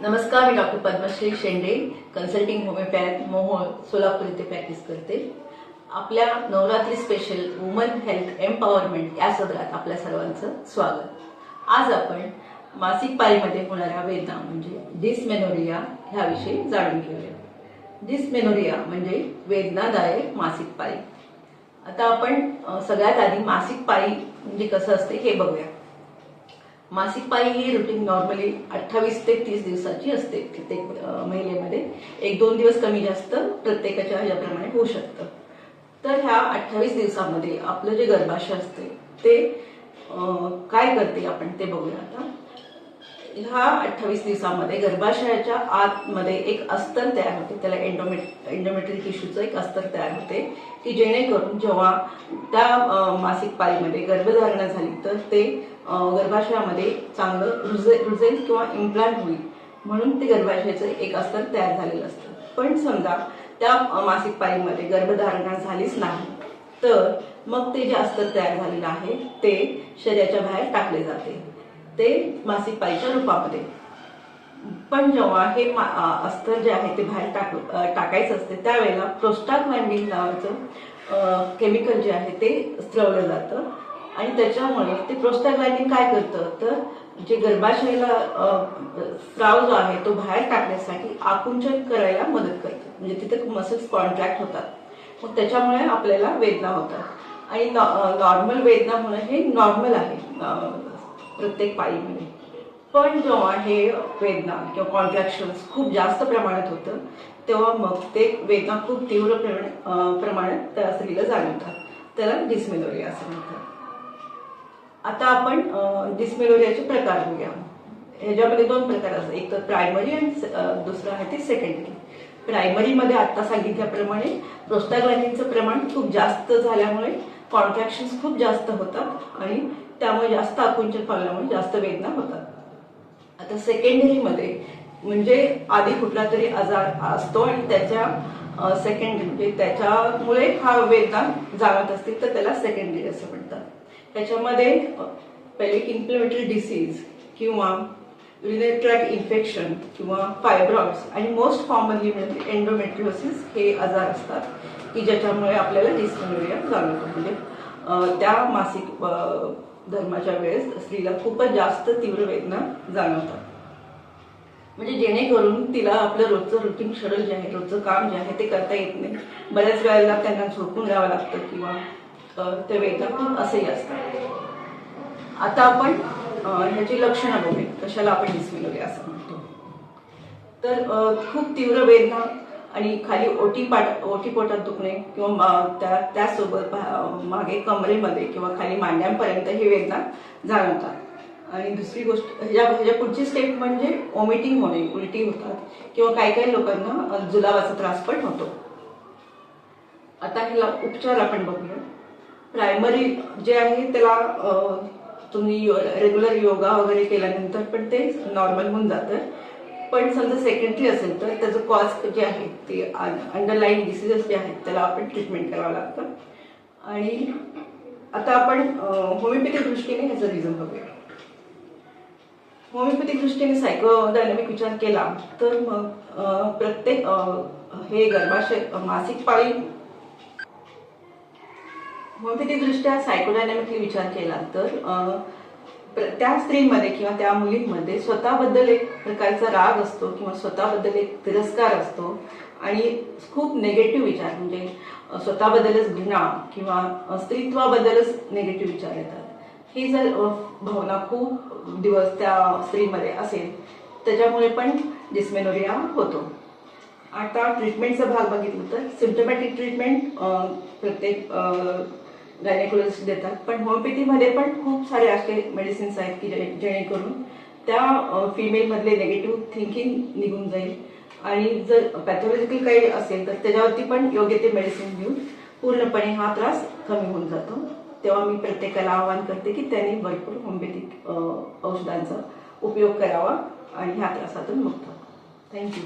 नमस्कार मी doctor Padmashri Shende consulting homoeopath Mohol Solapur येथे practice करते. आपल्या Navratri special woman health empowerment या सदरात आपल्या सर्वांचं स्वागत. आज आपण मासिक पाळीमध्ये होणाऱ्या वेदना म्हणजे डिसमेनोरिया ह्याविषयी जाणून घेऊया. डिसमेनोरिया म्हणजे वेदनादायक मासिक पाळी. आता आपण सगळ्यात आधी मासिक पाळी म्हणजे कसं असते हे बघूया. मासिक पाळी ही रुटीन नॉर्मली अठ्ठावीस ते तीस दिवसाची असते. प्रत्येक महिलेमध्ये एक दोन दिवस कमी जास्त प्रत्येकाच्या ह्याप्रमाणे होऊ शकतं. तर ह्या अठ्ठावीस दिवसामध्ये आपलं जे गर्भाशय असते ते काय करते आपण ते बघूया आता. ह्या अठ्ठावीस दिवसामध्ये गर्भाशयाच्या आतमध्ये एक अस्तर तयार होते. त्याला एंडोमेट एन्डोमेट्रिक टिश्यूचं एक अस्तर तयार होते की जेणेकरून जेव्हा त्या मासिक पाळीमध्ये गर्भधारणा झाली तर ते गर्भाशयामध्ये चांगलं रुजे रुजेल किंवा इम्प्लांट होईल. म्हणून ते गर्भाशयाचं एक अस्तर तयार झालेलं असतं. पण समजा त्या मासिक पाळीमध्ये गर्भधारणा झालीच नाही तर मग ते जे अस्तर तयार झालेलं आहे ते शरीराच्या बाहेर टाकले जाते. ते मासिक पाळीच्या रूपामध्ये. पण जेव्हा हे मा- अस्तर जे आहे ते बाहेर टाक टाकायचं असते त्यावेळेला प्रोस्टाग्लॅन्डिन नावाचं केमिकल जे आहे ते स्त्रवलं जातं. आणि त्याच्यामुळे ते प्रोस्टाग्लॅन्डिन काय करतं? तर जे गर्भाशयाला स्त्राव जो आहे तो बाहेर टाकण्यासाठी आकुंचन करायला मदत करतं. म्हणजे तिथे मसल्स कॉन्ट्रॅक्ट होतात. मग त्याच्यामुळे आपल्याला वेदना होतात. आणि नॉर्मल वेदना होणं हे नॉर्मल आहे. प्रत्येक पाळीमध्ये पण जेव्हा हे वेदना किंवा कॉन्ट्रॅक्शन्स खूप जास्त प्रमाणात होतं तेव्हा मग ते वेदना खूप तीव्र प्रमाण- प्रमाणात त्या स्त्रीला जाणवतात. त्याला डिस्मेलोरिया असं म्हणतात. आता आपण डिस्मेलोरियाचे प्रकार बघूया. ह्याच्यामध्ये दोन प्रकार असतात. एक तर प्रायमरी आणि से- दुसरं आहे ते सेकंडरी प्रायमरीमध्ये आता सांगितल्याप्रमाणे प्रोस्टाग्लॅन्डिनचं प्रमाण खूप जास्त झाल्यामुळे कॉन्ट्रॅक्शन्स खूप जास्त होतात आणि त्यामुळे जास्त आकुंचन पावल्यामुळे जास्त वेदना होतात. आता सेकंडरीमध्ये म्हणजे आधी कुठला तरी आजार असतो आणि त्याच्या सेकंडरी म्हणजे त्याच्यामुळे हा वेदना जाणवत असतील तर त्याला सेकंडरी असं म्हणतात. त्याच्यामध्ये पहिले इन्फ्लेमेटरी डिसीज किंवा युरिनरी ट्रॅक इन्फेक्शन किंवा फायब्रॉइड्स आणि मोस्ट कॉमनली म्हणजे एन्डोमेट्रिओसिस हे आजार असतात की ज्याच्यामुळे आपल्याला डिस्मेनोरिया जाणवतो. म्हणजे त्या मासिक धर्माच्या वेळेस स्त्रीला खूपच जास्त तीव्र वेदना जाणवतात. म्हणजे जेणेकरून तिला आपलं रोजचं रुटीन शेड्यूल जे आहे रोजचं काम जे आहे ते करता येत नाही. बऱ्याच वेळेला त्यांना झोपून राहावं लागतं किंवा ते वेदना खूप असंही असतात. आता आपण ह्याची लक्षणं बघूया. कशाला आपण डिस्मिलोरिया असं म्हणतो? तर खूप तीव्र वेदना आणि खाली ओटी पाट ओटी पोटात दुखणे किंवा त्या त्यासोबत मागे कमरेमध्ये किंवा खाली मांड्यांपर्यंत ही वेदना जाणवतात. आणि दुसरी गोष्ट ह्या ह्याच्या पुढची स्टेप म्हणजे ओमिटिंग होणे उलटी होतात किंवा काही काही लोकांना जुलाबाचा त्रास पण होतो. आता ह्याला उपचार आपण बघूया. प्रायमरी जे आहे त्याला तुम्ही रेग्युलर योगा वगैरे केल्यानंतर पण ते नॉर्मल होऊन जातं. पण समजा सेकंडरी असेल तर त्याचं कॉज जे आहे ते अंडरलाईन डिसिजेस जे आहेत त्याला आपण ट्रीटमेंट करावं लागतं. आणि आता आपण होमिओपॅथिक दृष्टीने ह्याचं रिझन बघूया. होमिओपॅथिक दृष्टीने सायकोडायनामिक विचार केला तर मग प्रत्येक हे गर्भाशय मासिक पाळी होमिओपॅथिक दृष्ट्या सायकोडायनामिकली विचार केला तर त्या स्त्रीमध्ये किंवा त्या मुलींमध्ये स्वतःबद्दल एक प्रकारचा राग असतो किंवा स्वतःबद्दल एक तिरस्कार असतो. आणि खूप नेगेटिव्ह विचार म्हणजे स्वतःबद्दलच घृणा किंवा स्त्रीत्वाबद्दलच नेगेटिव्ह विचार येतात. ही जर भावना खूप दिवस त्या स्त्रीमध्ये असेल त्याच्यामुळे पण डिस्मेनोरिया होतो. आता ट्रीटमेंटचा भाग बघितलं तर सिम्टमॅटिक ट्रीटमेंट प्रत्येक गायनेकोलॉजिस्ट देतात. पण होमिओपॅथीमध्ये पण खूप सारे असे मेडिसिन्स आहेत की जे- जेणेकरून त्या फिमेलमधले निगेटिव्ह थिंकिंग निघून जाईल. आणि जर पॅथॉलॉजिकल काही असेल तर त्याच्यावरती पण योग्य ते मेडिसिन घेऊन पूर्णपणे हा त्रास कमी होऊन जातो. तेव्हा मी प्रत्येकाला आवाहन करते की त्यांनी भरपूर होमिओपॅथिक औषधांचा उपयोग करावा आणि ह्या त्रासातून मुक्त थँक्यू